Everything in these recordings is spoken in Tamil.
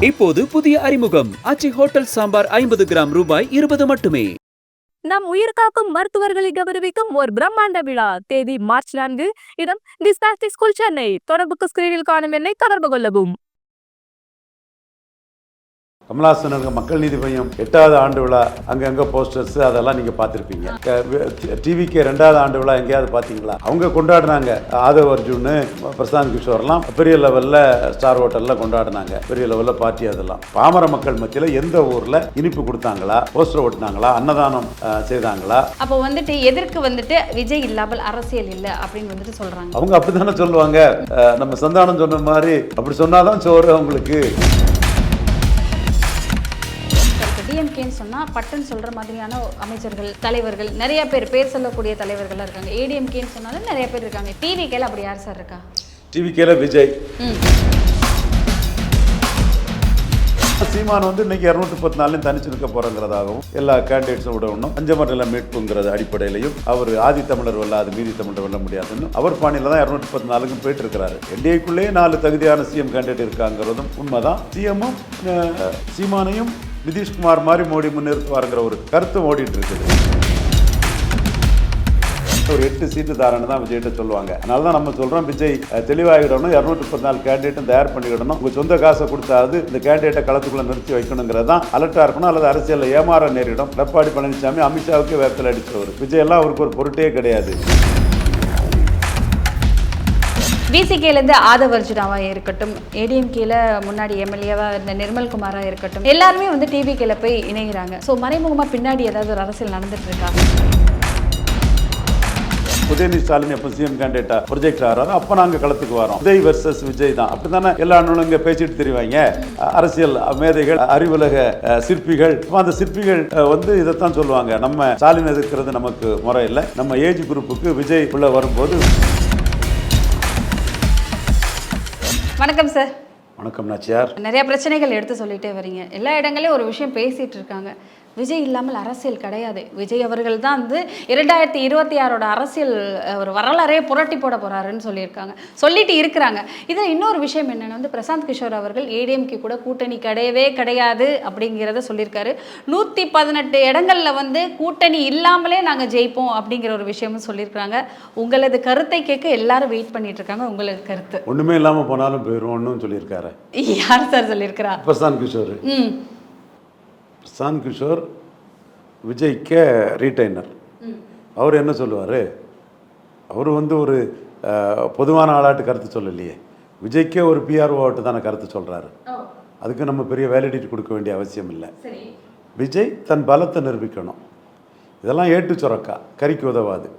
இப்போது புதிய அறிமுகம். அச்சி ஹோட்டல் சாம்பார் ஐம்பது கிராம் ரூபாய் இருபது மட்டுமே. நம் உயிர் காக்கும் மருத்துவர்களை கௌரவிக்கும் ஒரு பிரம்மாண்ட விழா. தேதி மார்ச் நான்கு. இடம் டிஸ்பாஸ்டிக் ஸ்கூல் சென்னை. தொடர்புக்கு ஸ்கிரீனில் காணும் எண்ணை தொடர்பு கொள்ளவும். கமலாசனுக்கு மக்கள் நீதி மையம் எட்டாவது ஆண்டு விழா அங்கங்கே போஸ்டர்ஸ் அதெல்லாம் நீங்கள் பார்த்துருப்பீங்க. டிவிக்கு ரெண்டாவது ஆண்டு விழா எங்கேயாவது பார்த்தீங்களா? அவங்க கொண்டாடினாங்க. ஆதவ் அர்ஜுன் பிரசாந்த் கிஷோர்லாம் பெரிய லெவலில் ஸ்டார் ஹோட்டலில் கொண்டாடினாங்க. பெரிய லெவலில் பார்ட்டி அதெல்லாம். பாமர மக்கள் மத்தியில் எந்த ஊரில் இனிப்பு கொடுத்தாங்களா? போஸ்டர் ஓட்டினாங்களா? அன்னதானம் செய்தாங்களா? அப்போ வந்துட்டு எதற்கு வந்துட்டு விஜய் இல்லாமல் அரசியல் இல்லை அப்படின்னு வந்துட்டு சொல்றாங்க. அவங்க அப்படி தானே சொல்லுவாங்க நம்ம சந்தானம் சொன்ன மாதிரி அப்படி சொன்னாதான் சோறு அவங்களுக்கு. டிஎம்கேன்னு சொன்னா பட்டன் சொல்ற மாதிரியான அமைச்சர்கள் தலைவர்கள் நிறைய பேர் பேர் சொல்லக்கூடிய தலைவர்கள்லாம் இருக்காங்க. ஏடிஎம்கேன்னு சொன்னாலும் நிறைய பேர் இருக்காங்க. டிவிக்கேல அப்படி யார் சார் இருக்கா? டிவிக்கேல விஜய். சீமான் வந்து இன்னைக்கு இரநூத்தி முப்பத்தி நாலுலையும் தனிச்சு நிற்க போறங்கிறதாகவும் எல்லா கேண்டிடேட்ஸும் விடணும் பஞ்சமண்டல மீட்புங்கிறது அடிப்படையிலையும் அவர் ஆதி தமிழர் வெல்லாது மீதி தமிழர் வெல்ல முடியாதுன்னு அவர் பாணியில தான் இரநூத்தி முப்பத்தி நாலுக்கும் போயிட்டு இருக்கிறாரு என்டிஏக்குள்ளேயே நாலு தகுதியான சிஎம் கேண்டிடேட் இருக்காங்கிறதும் உண்மைதான். சிஎம்மும் சீமானையும் நிதிஷ்குமார் மாதிரி மோடி முன்னிறுத்துவாருங்கிற ஒரு கருத்து ஓடிட்டு இருக்குது ஒரு எட்டு சீட்டு தாரன்னு தான் விஜய்கிட்ட சொல்லுவாங்க. அதனால தான் நம்ம சொல்கிறோம் விஜய் தெளிவாகிடணும் இரநூத்தி முப்பத்தி நாலு கேண்டிடேட்டும் தயார் பண்ணிக்கிடணும். உங்கள் சொந்த காசை கொடுத்தாவது இந்த கேண்டிடேட்டை களத்துக்குள்ளே நிறுத்தி வைக்கணுங்கிறது தான் அலர்ட்டாக இருக்கணும். அல்லது அரசியலில் ஏமாற நேரிடும். எடப்பாடி பழனிசாமி அமித்ஷாவுக்கு வேப்பத்தில் அடித்தவர் விஜய் எல்லாம் அவருக்கு ஒரு பொருட்டே கிடையாது. விசிகேலேருந்து ஆதவ் அர்ஜுனாவா இருக்கட்டும் ஏடிஎம்கேல முன்னாடி எம்எல்ஏவாக இருந்த நிர்மல்குமாராக இருக்கட்டும் எல்லாருமே வந்து டிவிகேல போய் இணைகிறாங்க. ஸோ மறைமுகமாக பின்னாடி ஏதாவது ஒரு அரசியல் நடந்துட்டு இருக்கா உதயநிதி ஸ்டாலின் எப்போ சிஎம் கேண்டிடேட்டா ப்ரொஜெக்ட் ஆகிறாரோ அப்போ நாங்கள் களத்துக்கு வரோம். விஜய் வர்சஸ் விஜய் தான். அப்படி தானே எல்லா அண்ணனும் இங்கே பேசிட்டு தெரிவாங்க. அரசியல் மேதைகள் அறிவுலக சிற்பிகள் அந்த சிற்பிகள் வந்து இதைத்தான் சொல்லுவாங்க. நம்ம ஸ்டாலின் எதிர்க்கிறது நமக்கு முறையில் நம்ம ஏஜ் குரூப்புக்கு விஜய் உள்ள வரும்போது வணக்கம் சார் வணக்கம் நாச்சியார். நிறைய பிரச்சனைகள் எடுத்து சொல்லிட்டே வரீங்க. எல்லா இடங்களையும் ஒரு விஷயம் பேசிட்டு இருக்காங்க. விஜய் இல்லாமல் அரசியல் கிடையாது. விஜய் அவர்கள் தான் வந்து இரண்டாயிரத்தி இருபத்தி ஆறோட அரசியல் ஒரு வரலாறே புரட்டி போட போறாருன்னு சொல்லியிருக்காங்க. சொல்லிட்டு இருக்கிறாங்க. இதில் இன்னொரு விஷயம் என்னன்னா வந்து பிரசாந்த் கிஷோர் அவர்கள் ஏடிஎம்கே கூட கூட்டணி கிடையவே கிடையாது அப்படிங்கிறத சொல்லியிருக்காரு. நூற்றி பதினெட்டு இடங்கள்ல வந்து கூட்டணி இல்லாமலே நாங்கள் ஜெயிப்போம் அப்படிங்கிற ஒரு விஷயமும் சொல்லியிருக்காங்க உங்களது கருத்தை கேட்க எல்லாரும் வெயிட் பண்ணிட்டு இருக்காங்க. உங்களது கருத்து. ஒன்றுமே இல்லாமல் போனாலும் போயிடும்னு சொல்லியிருக்காரு. யார் சார் சொல்லியிருக்கிறா? பிரசாந்த் கிஷோர். ம். பிரசாந்த் கிஷோர் விஜய்க்கு ரீட்டைனர் அவர் என்ன சொல்லுவார்? அவர் வந்து ஒரு பொதுவான ஆளாட்டு கருத்து சொல்லலையே. விஜய்க்கே ஒரு பிஆர்ஓ ஆட்டு தானே கருத்து சொல்கிறாரு அதுக்கு நம்ம பெரிய வேலிடிட்டி கொடுக்க வேண்டிய அவசியம் இல்லை. விஜய் தன் பலத்தை நிரூபிக்கணும். இதெல்லாம் ஏட்டு சுரக்கா கறிக்கு உதவாது.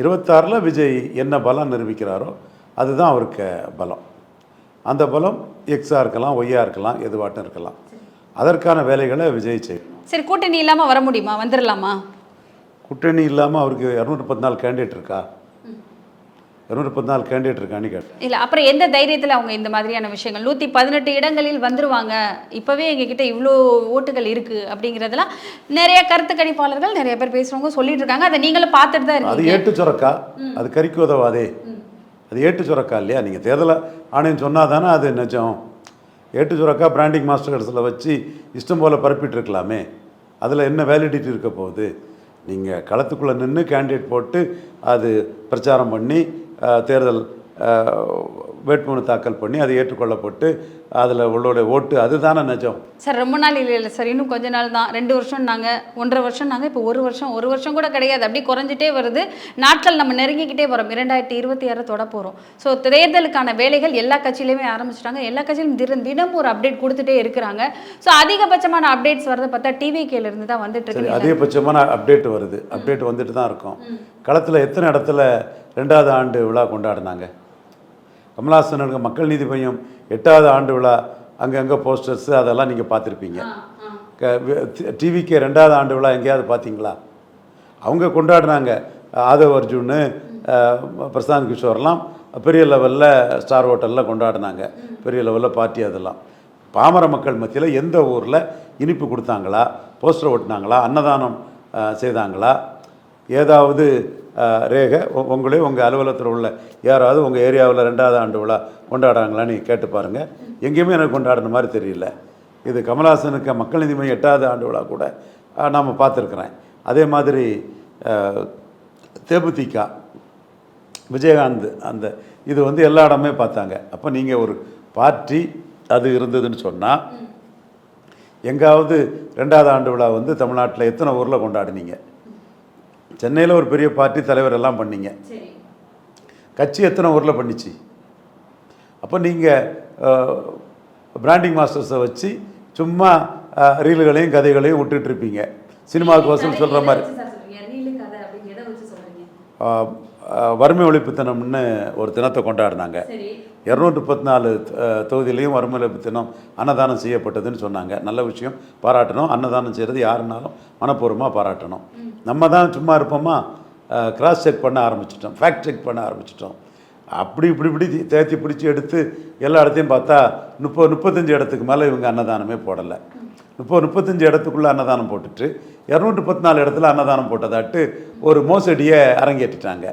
இருபத்தாறில் விஜய் என்ன பலம் நிரூபிக்கிறாரோ அதுதான் அவருக்கு பலம். அந்த பலம் எக்ஸாக இருக்கலாம் ஒய்யாக இருக்கலாம் எதுவாட்டும் இருக்கலாம். அதற்கான வேலைகளை விஜய் செய்யும் சரி கூட்டணி இல்லாம வர முடியுமா? வந்துடலாமா கூட்டணி இல்லாமல் அவருக்கு இரநூத்தி பத்து நாலு கேண்டிடேட் இருக்கா? இரநூத்தி பத்து நாலு கேண்டிடேட் இருக்கான்னு கேட்டேன் இல்ல அப்புறம் எந்த தைரியத்துல அவங்க இந்த மாதிரியான விஷயங்கள்? நூத்தி பதினெட்டு இடங்களில் வந்துருவாங்க. இப்பவே எங்ககிட்ட இவ்வளோ ஓட்டுகள் இருக்கு அப்படிங்கிறதெல்லாம் நிறைய கருத்து கணிப்பாளர்கள் நிறைய பேர் பேசுறவங்க சொல்லிட்டு இருக்காங்க. அதை நீங்களும் பார்த்துட்டு தான் அது ஏட்டு சுரக்கா? அது கறிக்கு உதவாதே. அது ஏட்டு சுரக்கா இல்லையா? நீங்கள் தேர்தல் ஆணையம் சொன்னால் தானே அது நிஜம்? ஏட்டு சுரக்கா பிராண்டிங் மாஸ்டர்ஸில் வச்சு இஷ்டம் போல் பரப்பிட்டு இருக்கலாமே அதில் என்ன வேலிடிட்டி இருக்க போகுது? நீங்கள் களத்துக்குள்ளே நின்று கேண்டிடேட் போட்டு அது பிரச்சாரம் பண்ணி தேர்தல் வேட்புமனு தாக்கல் பண்ணி அது ஏற்றுக்கொள்ளப்பட்டு அதில் உள்ளோட ஓட்டு அதுதானே நிஜம். சார் ரொம்ப நாள் இல்லை இல்லை சார். இன்னும் கொஞ்ச நாள் தான். ரெண்டு வருஷம் நாங்க ஒன்றரை வருஷம் நாங்க இப்போ ஒரு வருஷம் ஒரு வருஷம் கூட கிடையாது. அப்படி குறைஞ்சிட்டே வருது. நாட்கள் நம்ம நெருங்கிக்கிட்டே வரோம். இரண்டாயிரத்தி இருபத்தி ஆறு தொட போகிறோம் ஸோ தேர்தலுக்கான வேலைகள் எல்லா கட்சியிலையுமே ஆரம்பிச்சிட்டாங்க. எல்லா கட்சியிலும் தினம் தினம் ஒரு அப்டேட் கொடுத்துட்டே இருக்கிறாங்க. ஸோ அதிகபட்சமான அப்டேட்ஸ் வரதை பார்த்தா டிவிகேல இருந்து தான் வந்துட்டு இருக்கு அதிகபட்சமான அப்டேட் வருது. அப்டேட் வந்துட்டு தான் இருக்கும். களத்தில் எத்தனை இடத்துல ரெண்டாவது ஆண்டு விழா கொண்டாடினாங்க? கமலாசனுக்கு மக்கள் நீதி மையம் எட்டாவது ஆண்டு விழா அங்கங்கே போஸ்டர்ஸ் அதெல்லாம் நீங்கள் பார்த்துருப்பீங்க. டிவிக்கு ரெண்டாவது ஆண்டு விழா எங்கேயாவது பார்த்தீங்களா? அவங்க கொண்டாடினாங்க. ஆதவ் அர்ஜுன் அஹ், பிரசாந்த் கிஷோர்லாம் பெரிய லெவலில் ஸ்டார் ஹோட்டலில் கொண்டாடினாங்க. பெரிய லெவலில் பார்ட்டி அதெல்லாம். பாமர மக்கள் மத்தியில் எந்த ஊரில் இனிப்பு கொடுத்தாங்களா? போஸ்டர் ஓட்டினாங்களா? அன்னதானம் செய்தாங்களா? ஏதாவது ரேகை உ- உங்களே அலுவலகத்தில் உள்ள யாராவது உங்கள் ஏரியாவில் ரெண்டாவது ஆண்டு விழா கொண்டாடுறாங்களான்னு கேட்டு பாருங்கள் எங்கேயுமே எனக்கு கொண்டாடின மாதிரி தெரியல. இது கமலஹாசனுக்கு மக்கள் நீதி மையம் எட்டாவது ஆண்டு விழா கூட நாம் பார்த்துருக்குறேன். அதே மாதிரி அஹ், தேமுதிக விஜயகாந்த் அந்த இது வந்து எல்லா இடமே பார்த்தாங்க. அப்போ நீங்கள் ஒரு பார்ட்டி அது இருந்ததுன்னு சொன்னால் எங்காவது ரெண்டாவது ஆண்டு விழா வந்து தமிழ்நாட்டில் எத்தனை ஊரில் கொண்டாடினீங்க? சென்னையில் ஒரு பெரிய பார்ட்டி தலைவர் எல்லாம் பண்ணீங்க. கட்சி எத்தனை ஊரில் பண்ணிச்சு? அப்போ நீங்கள் பிராண்டிங் மாஸ்டர்ஸை வச்சு சும்மா ரீல்களையும் கதைகளையும் விட்டுட்டு இருப்பீங்க. சினிமாவுக்கு வசூல் சொல்கிற மாதிரி. வறுமை ஒழிப்பு தினம்னு ஒரு தினத்தை கொண்டாடினாங்க. இரநூற்றி முப்பத்தி நாலு தொகுதியிலையும் வறுமை ஒழிப்பு தினம் அன்னதானம் செய்யப்பட்டதுன்னு சொன்னாங்க. நல்ல விஷயம். பாராட்டணும். அன்னதானம் செய்கிறது யாருனாலும் மனப்பூர்வமாக பாராட்டணும். நம்ம தான் சும்மா இருப்போமா? கிராஸ் செக் பண்ண ஆரம்பிச்சிட்டோம். ஃபேக்ட் செக் பண்ண ஆரம்பிச்சிட்டோம். அப்படி இப்படி இப்படி தேத்தி பிடிச்சி எடுத்து எல்லா இடத்தையும் பார்த்தா முப்பது முப்பத்தஞ்சு இடத்துக்கு மேலே இவங்க அன்னதானமே போடலை. முப்பது முப்பத்தஞ்சு இடத்துக்குள்ளே அன்னதானம் போட்டுட்டு இரநூற்றி முப்பத்தி நாலு இடத்துல அன்னதானம் போட்டதாட்டு ஒரு மோசடியை அரங்கேற்றிட்டாங்க.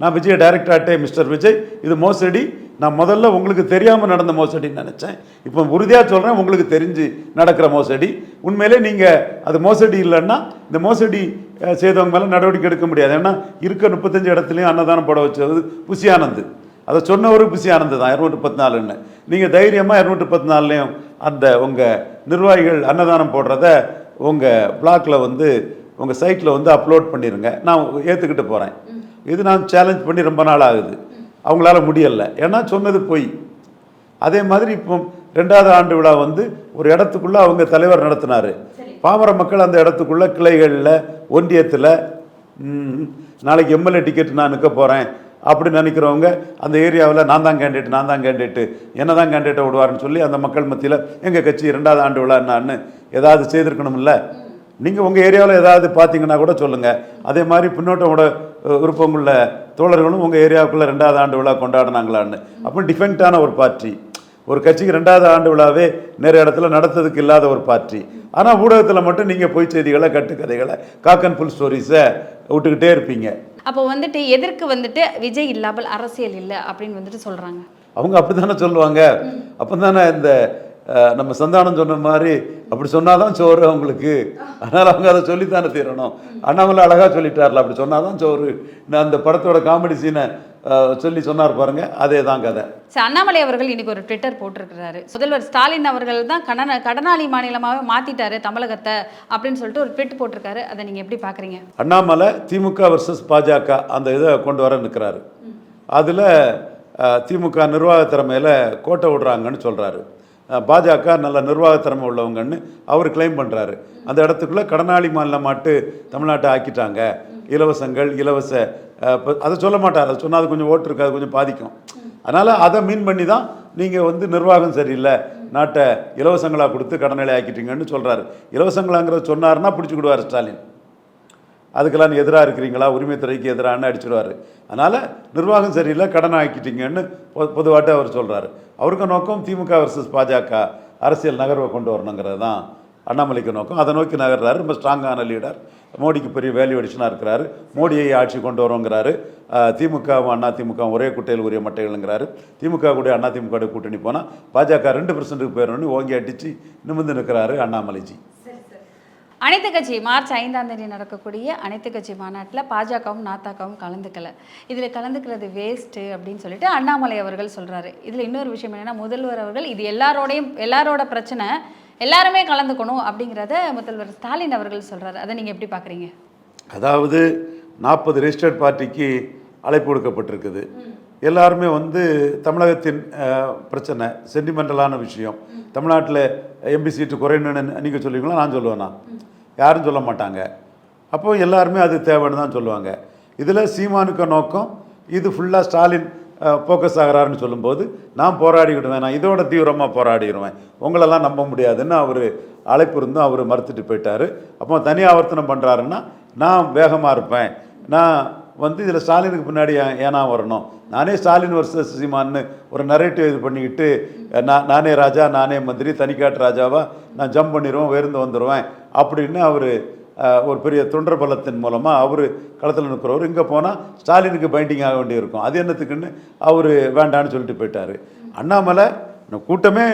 நான் விஜய் டைரக்டராட்டே மிஸ்டர் விஜய். இது மோசடி. நான் முதல்ல உங்களுக்கு தெரியாமல் நடந்த மோசடின்னு நினச்சேன். இப்போ உறுதியாக சொல்கிறேன் உங்களுக்கு தெரிஞ்சு நடக்கிற மோசடி. உண்மையிலே நீங்கள் அது மோசடி இல்லைன்னா இந்த மோசடி செய்தவங்க மேலே நடவடிக்கை எடுக்க முடியாது. ஏன்னா இருக்க முப்பத்தஞ்சு இடத்துலையும் அன்னதானம் போட வச்சது புசியானந்து அதை சொன்னவரு புசி ஆனந்து தான் இரநூற்றி பத்து நாலுன்னு நீங்கள் தைரியமாக இரநூற்றி பத்து நாலுலேயும் அந்த உங்கள் நிர்வாகிகள் அன்னதானம் போடுறத உங்கள் பிளாக்ல வந்து உங்கள் சைட்டில் வந்து அப்லோட் பண்ணிடுங்க நான் ஏற்றுக்கிட்டு போகிறேன் இது நான் சேலஞ்ச் பண்ணி ரொம்ப நாள் ஆகுது. அவங்களால முடியலை. ஏன்னா சொன்னது பொய். அதே மாதிரி இப்போ ரெண்டாவது ஆண்டு விழா வந்து ஒரு இடத்துக்குள்ள அவங்க தலைவர் நடத்தினாரு. பாமர மக்கள் அந்த இடத்துக்குள்ள கிளைகளில் ஒன்றியத்தில் நாளைக்கு எம்எல்ஏ டிக்கெட் நான் நிற்க போகிறேன் அப்படி நினைக்கிறவங்க அந்த ஏரியாவில் நான் தான் கேண்டிடேட் நான் தான் கேண்டிடேட்டு என்ன தான் கேண்டிடேட்டை விடுவாருன்னு சொல்லி அந்த மக்கள் மத்தியில் எங்கள் கட்சி ரெண்டாவது ஆண்டு விழா என்னான்னு ஏதாவது செய்திருக்கணும்ல? நீங்கள் உங்கள் ஏரியாவில் ஏதாவது பார்த்தீங்கன்னா கூட சொல்லுங்கள் அதே மாதிரி பின்னோட்டமோட விருப்பமுள்ள தோழர்களும் உங்கள் ஏரியாவுக்குள்ளே ரெண்டாவது ஆண்டு விழா கொண்டாடினாங்களான்னு. அப்போ டிஃபெக்டான ஒரு பார்ட்டி ஒரு கட்சிக்கு ரெண்டாவது ஆண்டு விழாவே நிறைய இடத்துல நடத்ததுக்கு இல்லாத ஒரு பார்ட்டி ஆனால் ஊடகத்தில் மட்டும் நீங்கள் பொய் செய்திகளை கட்டுக்கதைகளை காக்கன் ஃபுல் ஸ்டோரிஸை விட்டுக்கிட்டே இருப்பீங்க. அப்போ வந்துட்டு எதற்கு வந்துட்டு விஜய் இல்லாமல் அரசியல் இல்லை அப்படின்னு வந்துட்டு சொல்றாங்க. அவங்க அப்படி தானே சொல்லுவாங்க. அப்போ தானே இந்த நம்ம சந்தானம் சொன்ன மாதிரி அப்படி சொன்னாதான் சோறு அவங்களுக்கு அதனால் அவங்க அதை சொல்லித்தானே தீரணும். அண்ணாமலை அழகாக சொல்லிட்டார்ல அப்படி சொன்னாதான் சோறு. நான் அந்த படத்தோட காமெடி சீனை சொல்லி சொன்னார் பாருங்க அதே தான் கதை. சரி அண்ணாமலை அவர்கள் இன்னைக்கு ஒரு ட்விட்டர் போட்டிருக்கிறாரு. முதல்வர் ஸ்டாலின் அவர்கள் தான் கடன கடனாளி மாநிலமாகவே மாத்திட்டாரு தமிழகத்தை அப்படின்னு சொல்லிட்டு ஒரு ட்விட் போட்டிருக்காரு. அதை நீங்க எப்படி பாக்குறீங்க? அண்ணாமலை திமுக வர்சஸ் பாஜக அந்த இதை கொண்டு வர நிற்கிறாரு அதில் திமுக நிர்வாக திறமையில் கோட்டை விடுறாங்கன்னு சொல்கிறாரு பாஜக நல்ல நிர்வாகத்திறமை உள்ளவங்கன்னு அவர் கிளைம் பண்ணுறாரு அந்த இடத்துக்குள்ளே கடனாளி மாநிலமாட்டு தமிழ்நாட்டை ஆக்கிட்டாங்க. இலவசங்கள் இலவச அதை சொல்ல மாட்டார். அதை சொன்னால் அது கொஞ்சம் ஓட்டு இருக்கு அது கொஞ்சம் பாதிக்கும். அதனால் அதை மீன் பண்ணி தான் நீங்கள் வந்து நிர்வாகம் சரியில்லை. நாட்டை இலவசங்களாக கொடுத்து கடனாளி ஆக்கிட்டீங்கன்னு சொல்கிறாரு இலவசங்களாங்கிறத சொன்னாருன்னா பிடிச்சிக்கிடுவார் ஸ்டாலின். அதுக்கெல்லாம் எதிராக இருக்கிறீங்களா? உரிமைத்துறைக்கு எதிரான்னு அடிச்சிடுவார். அதனால் நிர்வாகம் சரியில்லை கடன் ஆக்கிட்டீங்கன்னு பொ பொதுவாட்ட அவர் சொல்கிறாரு அவருக்கு நோக்கம் திமுக வர்சஸ் பாஜக அரசியல் நகர்வை கொண்டு வரணுங்கிறது தான் அண்ணாமலைக்கு நோக்கம். அதை நோக்கி நகர்றாரு. ரொம்ப ஸ்ட்ராங்கான லீடர் மோடிக்கு பெரிய வேல்யூ அடிஷனாக இருக்கிறாரு. மோடியை ஆட்சி கொண்டு வரோங்கிறாரு. திமுகவும் அண்ணா திமுக ஒரே குட்டையில் உரிய மட்டைகள்ங்கிறாரு. திமுக கூட அண்ணா திமுக கூட்டணி போனால் பாஜக ரெண்டு பர்சன்ட்டுக்கு போயிடணும்னு ஓங்கி அடித்து நிமிர்ந்து நிற்கிறாரு அண்ணாமலைஜி. அனைத்து கட்சி மார்ச் ஐந்தாம் தேதி நடக்கக்கூடிய அனைத்து கட்சி மாநாட்டில் பாஜகவும் நாத்தாக்காவும் கலந்துக்கல. இதில் கலந்துக்கிறது வேஸ்ட்டு அப்படின்னு சொல்லிட்டு அண்ணாமலை அவர்கள் சொல்கிறாரு இதில் இன்னொரு விஷயம் என்னென்னா முதல்வர் அவர்கள் இது எல்லாரோடையும் எல்லாரோட பிரச்சனை எல்லாருமே கலந்துக்கணும் அப்படிங்கிறத முதல்வர் ஸ்டாலின் அவர்கள் சொல்கிறாரு அதை நீங்கள் எப்படி பார்க்குறீங்க அதாவது நாற்பது ரெஜிஸ்டர்ட் பார்ட்டிக்கு அழைப்பு கொடுக்கப்பட்டிருக்குது எல்லாருமே வந்து தமிழகத்தின் பிரச்சனை சென்டிமெண்டலான விஷயம். தமிழ்நாட்டில் எம்பி சீட்டு குறையணும்னு நீங்கள் சொல்லுவீங்களா? நான் சொல்லுவேண்ணா. யாரும் சொல்ல மாட்டாங்க. அப்போ எல்லாருமே அது தேவைன்னு தான் சொல்லுவாங்க. இதில் சீமானுக்க நோக்கம் இது ஃபுல்லாக ஸ்டாலின் ஃபோக்கஸ் ஆகிறாருன்னு சொல்லும்போது நான் போராடிக்கிடுவேன் நான் இதோட தீவிரமாக போராடிடுவேன் உங்களெல்லாம் நம்ப முடியாதுன்னு அவர் அழைப்பு இருந்தும் அவர் மறுத்துட்டு போயிட்டார். அப்போ தனி ஆவர்த்தனம் பண்ணுறாருன்னா நான் வேகமாக இருப்பேன். நான் வந்து இதில் ஸ்டாலினுக்கு பின்னாடி ஏனா வரணும்? நானே ஸ்டாலின் வர்சஸ் சீமான்னு ஒரு நரேட்டிவ் இது பண்ணிக்கிட்டு நான் நானே ராஜா நானே மந்திரி தனிக்காட்டு ராஜாவா நான் ஜம்ப் பண்ணிடுவேன் உயர்ந்து வந்துடுவேன் அப்படின்னு அவர் ஒரு பெரிய தொண்டர் பலத்தின் மூலமாக அவர் களத்தில் நிற்கிறவர். இங்கே போனால் ஸ்டாலினுக்கு பைண்டிங் ஆக வேண்டியிருக்கும். அது என்னத்துக்குன்னு அவர் வேண்டான்னு சொல்லிட்டு போயிட்டார். அண்ணாமலை கூட்டமே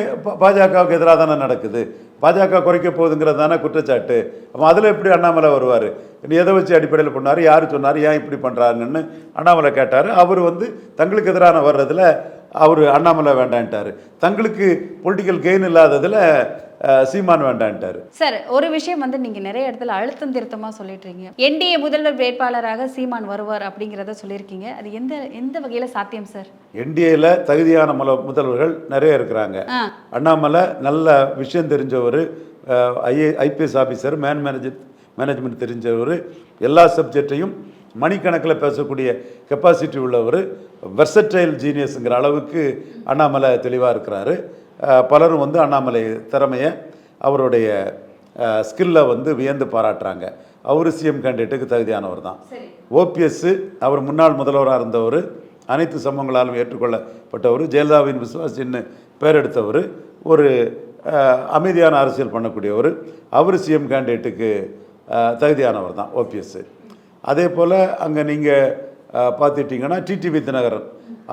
பாஜகவுக்கு எதிராக தானே நடக்குது. பாஜக குறைக்க போகுதுங்கிறது தானே குற்றச்சாட்டு. அப்போ அதில் எப்படி அண்ணாமலை வருவார்? நீ எதை வச்சு அடிப்படையில் பண்ணார்? யார் சொன்னார்? ஏன் இப்படி பண்ணுறாங்கன்னு அண்ணாமலை கேட்டார். அவர் வந்து தங்களுக்கு எதிரான வர்றதில் அவர் அண்ணாமலை வேண்டான்ட்டார். தங்களுக்கு பொலிட்டிக்கல் கெயின் இல்லாததில் சீமான் வேண்டான்ட்டார். சார் ஒரு விஷயம் வந்து நீங்க நிறைய இடத்துல அழுத்தம் திருத்தமா சொல்லிட்டு இருக்கீங்க என்டிஏ முதல்வர் வேட்பாளராக சீமான் வருவார் அப்படிங்கிறத சொல்லியிருக்கீங்க. அது எந்த எந்த வகையில சாத்தியம் சார் என்டிஏல தகுதியான மல முதல்வர்கள் நிறைய இருக்கிறாங்க. அண்ணாமலை நல்ல விஷயம் தெரிஞ்சவர் IA IPS officer man manage management தெரிஞ்சவர் எல்லா சப்ஜெக்டையும் மணிக்கணக்கில் பேசக்கூடிய கெப்பாசிட்டி உள்ளவர் வெர்சடைல் ஜீனியஸுங்கிற அளவுக்கு அண்ணாமலை தெளிவாக இருக்கிறாரு. பலரும் வந்து அண்ணாமலை திறமையை அவருடைய ஸ்கில்லை வந்து வியந்து பாராட்டுறாங்க. அவர் சிஎம் கேண்டிடேட்டுக்கு தகுதியானவர் தான். ஓபிஎஸ் அவர் முன்னாள் முதல்வராக இருந்தவர் அனைத்து சமூகங்களாலும் ஏற்றுக்கொள்ளப்பட்டவர் ஜெயலலிதாவின் விசுவாசின்னு பேர் எடுத்தவர் ஒரு அமைதியான அரசியல் பண்ணக்கூடியவர் அவர் சிஎம் கேண்டிடேட்டுக்கு தகுதியானவர் தான் ஓபிஎஸ் அதே போல் அங்கே நீங்கள் பார்த்துட்டிங்கன்னா டிடிவி தினகரன்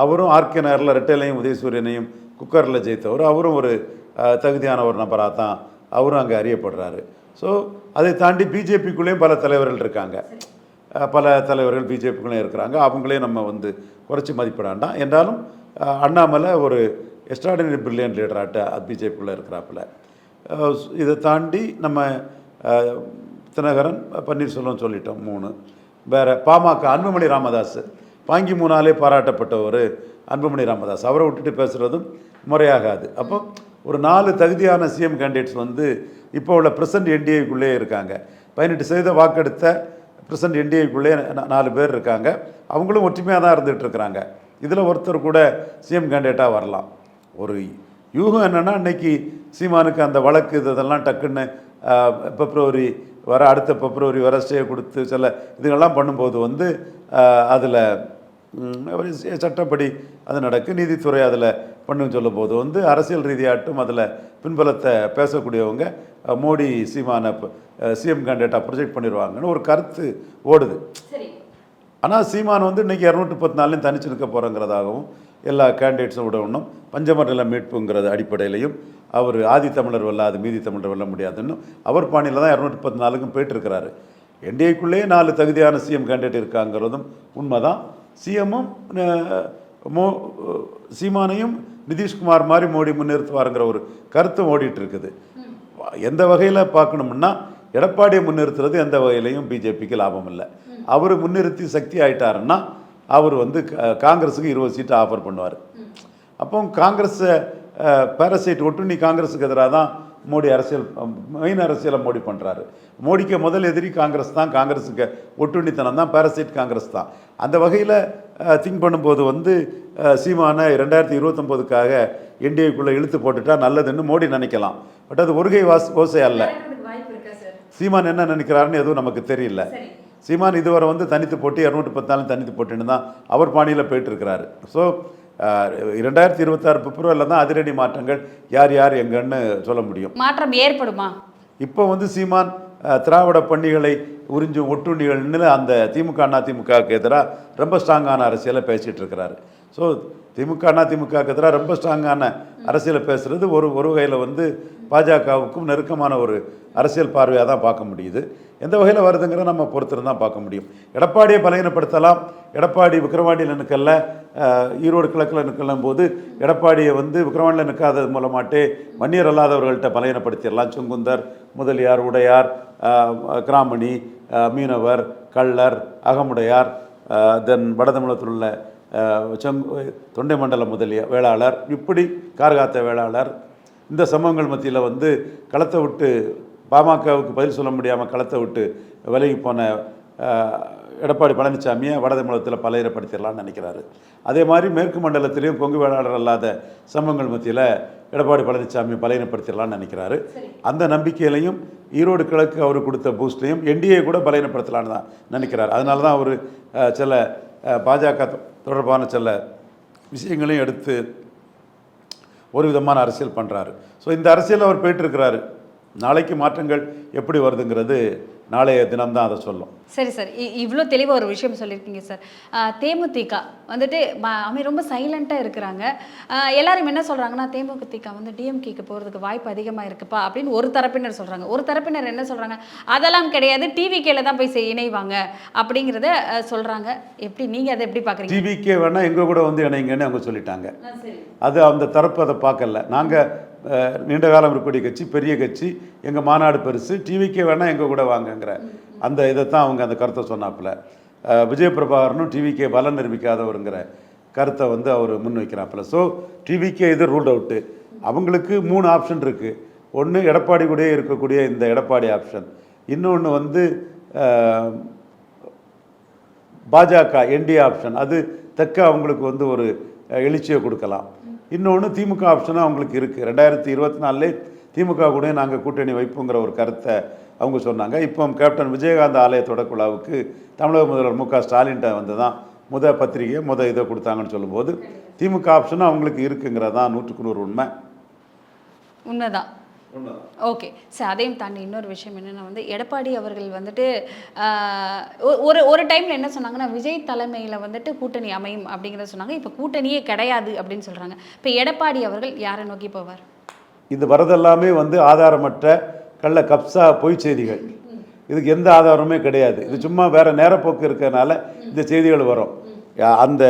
அவரும் ஆர்கே நகரில் ரெட்டையிலையும் உதயசூரியனையும் குக்கரில் ஜெயித்தவர். அவரும் ஒரு தகுதியான ஒரு நபராக தான் அவரும் அங்கே அறியப்படுறாரு. ஸோ அதை தாண்டி பிஜேபிக்குள்ளேயும் பல தலைவர்கள் இருக்காங்க. பல தலைவர்கள் பிஜேபிக்குள்ளேயும் இருக்கிறாங்க. அவங்களையும் நம்ம வந்து குறைச்சி மதிப்பிட வேண்டாம். என்றாலும் அண்ணாமலை ஒரு எக்ஸ்ட்ராடினரி பிரில்லியன்ட் லீடராட்ட பிஜேபிக்குள்ளே இருக்கிறாப்புல. இதை தாண்டி நம்ம தினகரன் பன்னீர்செல்வம் சொல்லிட்டோம் மூணு. வேற பாமக அன்புமணி ராமதாஸ். பாங்கி மூணாலே பாராட்டப்பட்டவர் அன்புமணி ராமதாஸ். அவரை விட்டுட்டு பேசுகிறதும் முறையாகாது. அப்போ ஒரு நாலு தகுதியான சிஎம் கேண்டிடேட்ஸ் வந்து இப்போ உள்ள ப்ரெசன்ட் என்டிஏக்குள்ளே இருக்காங்க. பதினெட்டு சதவீத வாக்கெடுத்த ப்ரெசன்ட் என்டிஏக்குள்ளே நாலு பேர் இருக்காங்க. அவங்களும் ஒற்றுமையாக தான் இருந்துகிட்டு இருக்கிறாங்க. இதில் ஒருத்தர் கூட சிஎம் கேண்டிடேட்டாக வரலாம். ஒரு யூகம் என்னென்னா இன்னைக்கு சீமானுக்கு அந்த வழக்கு இது இதெல்லாம் டக்குன்னு பிப்ரவரி வர அடுத்த பிப்ரவரி வர ஸ்டே கொடுத்து சில இதுகள்லாம் பண்ணும்போது வந்து அதில் சட்டப்படி அது நடக்கு. நீதித்துறை அதில் பண்ணுன்னு சொல்லும்போது வந்து அரசியல் ரீதியாட்டும் அதில் பின்பலத்தை பேசக்கூடியவங்க மோடி சீமானை சிஎம் கேண்டிடேட்டாக ப்ரொஜெக்ட் பண்ணிடுவாங்கன்னு ஒரு கருத்து ஓடுது. ஆனால் சீமான் வந்து இன்றைக்கி இரநூத்தி முப்பத்தி நாலுலையும் தனிச்சு நிற்க போகிறங்கிறதாகவும் எல்லா கேண்டிடேட்ஸும் விடணும் பஞ்சமண்டல மீட்புங்கிறது அடிப்படையிலையும் அவர் ஆதி தமிழர் வெல்லாது மீதி தமிழர் வெல்ல முடியாதுன்னு அவர் பாணியில் தான் இரநூத்தி முப்பத்தி நாலுக்கும் போயிட்டு இருக்கிறாரு என்டிஏக்குள்ளேயே நாலு தகுதியான சிஎம் கேண்டிடேட் இருக்காங்கிறதும் உண்மைதான். சிஎம்மும் மோ சீமானையும் நிதிஷ்குமார் மாதிரி மோடி முன்னிறுத்துவாருங்கிற ஒரு கருத்தும் ஓடிட்டு இருக்குது எந்த வகையில் பார்க்கணும்னா எடப்பாடியை முன்னிறுத்துறது எந்த வகையிலையும் பிஜேபிக்கு லாபம் இல்லை. அவர் முன்னிறுத்தி சக்தி ஆயிட்டாருன்னா அவர் வந்து காங்கிரஸுக்கு இருபது சீட்டு ஆஃபர் பண்ணுவார். அப்போ காங்கிரஸை பேரசைட் ஒட்டுண்ணி காங்கிரஸுக்கு எதிராக தான் மோடி அரசியல் மெயின் அரசியலை மோடி பண்ணுறாரு மோடிக்கு முதல் எதிரி காங்கிரஸ் தான் காங்கிரஸுக்கு ஒட்டுண்ணித்தனம் தான் பேரசைட் காங்கிரஸ் தான். அந்த வகையில் திங்க் பண்ணும்போது வந்து சீமானை ரெண்டாயிரத்தி இருபத்தொம்போதுக்காக என்டிஏக்குள்ளே இழுத்து போட்டுட்டா நல்லதுன்னு மோடி நினைக்கலாம். பட் அது ஒருகை வாஸ் ஓசை அல்ல. சீமான் என்ன நினைக்கிறாருன்னு எதுவும் நமக்கு தெரியல. சீமான் இதுவரை வந்து தனித்து போட்டு இரநூத்தி பத்தாலும் தனித்து போட்டுன்னு தான் அவர் பாணியில் போயிட்டு இருக்கிறாரு ஸோ இரண்டாயிரத்தி இருபத்தாறு பிப்ரவரியில் தான் அதிரடி மாற்றங்கள் யார் யார் எங்கன்னு சொல்ல முடியும். மாற்றம் ஏற்படுமா? இப்போ வந்து சீமான் திராவிட பண்டிகளை உறிஞ்சும் ஒட்டுண்ணிகள்னு அந்த திமுக அண்ணா திமுகவுக்கு எதிராக ரொம்ப ஸ்ட்ராங்கான அரசியலை பேசிகிட்டு இருக்கிறாரு ஸோ திமுக அண்ணா திமுகவுக்கு எதிராக ரொம்ப ஸ்ட்ராங்கான அரசியலை பேசுகிறது ஒரு ஒரு வகையில் வந்து பாஜகவுக்கும் நெருக்கமான ஒரு அரசியல் பார்வையாக தான் பார்க்க முடியுது. எந்த வகையில் வருதுங்கிறத நம்ம பொறுத்திருந்து தான் பார்க்க முடியும். எடப்பாடியை பலகீனப்படுத்தலாம். எடப்பாடி விக்கிரவாண்டியில் நிற்கல ஈரோடு கிழக்கில் நிற்கலாம் போது எடப்பாடியை வந்து விக்கிரவாண்டியில் நிற்காதது மூலமாட்டே வன்னியர் அல்லாதவர்கள்ட்ட பலகீனப்படுத்திடலாம். செங்குந்தர் முதலியார் உடையார் கிராமணி மீனவர் கள்ளர் அகமுடையார் தென் வடதமிழத்தில் உள்ள செங் தொண்டை மண்டல முதலிய வேளாளர் இப்படி கார்காத்த வேளாளர் இந்த சமூகங்கள் மத்தியில் வந்து களத்தை விட்டு பாமகவுக்கு பதில் சொல்ல முடியாமல் களத்தை விட்டு விலகி போன எடப்பாடி பழனிசாமியை வடதமிழகத்தில் பலையரப்படுத்திடலாம்னு நினைக்கிறாரு. அதே மாதிரி மேற்கு மண்டலத்திலையும் கொங்கு வேளாளர் அல்லாத சமூகங்கள் மத்தியில் எடப்பாடி பழனிசாமி பலையனப்படுத்திடலாம்னு நினைக்கிறாரு. அந்த நம்பிக்கையிலையும் ஈரோடு கிழக்கு அவர் கொடுத்த பூஸ்ட்லையும் என்டிஏ கூட பலையனப்படுத்தலான்னு தான் நினைக்கிறார். அதனால தான் அவர் சில பாஜக தொடர்பான சில விஷயங்களையும் எடுத்து ஒரு விதமான அரசியல் பண்ணுறாரு ஸோ இந்த அரசியல் அவர் போயிட்டு இருக்கிறாரு. நாளைக்கு மாற்றங்கள் எப்படி வருதுங்கிறது நாளைய தினம்தான் அதை சொல்லும். சரி சார் இவ்வளோ தெளிவாக ஒரு விஷயம் சொல்லியிருக்கீங்க சார். தேமுதிக வந்துட்டு அவங்க ரொம்ப சைலண்ட்டாக இருக்கிறாங்க. எல்லாரும் என்ன சொல்கிறாங்கன்னா தேமுதிக வந்து டிஎம்கேக்கு போகிறதுக்கு வாய்ப்பு அதிகமாக இருக்குப்பா அப்படின்னு ஒரு தரப்பினர் சொல்கிறாங்க ஒரு தரப்பினர் என்ன சொல்கிறாங்க அதெல்லாம் கிடையாது டிவிகேல தான் போய் செய்- இணைவாங்க அப்படிங்கிறத சொல்கிறாங்க எப்படி நீங்கள் அதை எப்படி பார்க்குறீங்க டிவிக்கே வேணால் எங்கள் கூட வந்து இணைங்கன்னு அவங்க சொல்லிட்டாங்க. அது அந்த தரப்பு அதை பார்க்கல. நாங்கள் நீண்ட காலம் இருக்கக்கூடிய கட்சி பெரிய கட்சி எங்கள் மாநாடு பெருசு டிவிக்கே வேணால் எங்கள் கூட வாங்கங்கிற அந்த இதை தான் அவங்க அந்த கருத்தை சொன்னாப்புல. விஜயபிரபாகரனும் பிரபாகரனும் டிவிக்கே பலம் நிரூபிக்காதவருங்கிற கருத்தை வந்து அவர் முன்வைக்கிறாப்புல ஸோ டிவிக்கே இது ரூல்ட் அவுட்டு அவங்களுக்கு மூணு ஆப்ஷன் இருக்குது ஒன்று எடப்பாடி கூடயே இருக்கக்கூடிய இந்த எடப்பாடி ஆப்ஷன் இன்னொன்று வந்து பாஜக என்டிஏ ஆப்ஷன் அது தக்க அவங்களுக்கு வந்து ஒரு எழுச்சியை கொடுக்கலாம். இன்னொன்று திமுக ஆப்ஷனும் அவங்களுக்கு இருக்குது ரெண்டாயிரத்தி இருபத்தி நாலுலே திமுக கூட நாங்கள் கூட்டணி வைப்புங்கிற ஒரு கருத்தை அவங்க சொன்னாங்க. இப்போ கேப்டன் விஜயகாந்த் ஆலய தொடக்குழாவுக்கு தமிழக முதல்வர் மு க ஸ்டாலின்ட்ட வந்து தான் முத பத்திரிகை முத இதை கொடுத்தாங்கன்னு சொல்லும்போது திமுக ஆப்ஷனும் அவங்களுக்கு இருக்குங்கிறதான் நூற்றுக்கு நூறு உண்மை. உண்மைதான். ஓகே சார் அதையும் தாண்டி இன்னொரு விஷயம் என்னென்னா வந்து எடப்பாடி அவர்கள் வந்துட்டு ஒரு ஒரு டைமில் என்ன சொன்னாங்கன்னா விஜய் தலைமையில் வந்துட்டு கூட்டணி அமையும் அப்படிங்கிறத சொன்னாங்க. இப்போ கூட்டணியே கிடையாது அப்படின்னு சொல்கிறாங்க இப்போ எடப்பாடி அவர்கள் யாரை நோக்கி போவார்? இது வரதெல்லாமே வந்து ஆதாரமற்ற கள்ள கப்சா பொய் செய்திகள். இதுக்கு எந்த ஆதாரமுமே கிடையாது. இது சும்மா வேற நேரப்போக்கு இருக்கிறதுனால இந்த செய்திகள் வரும். அந்த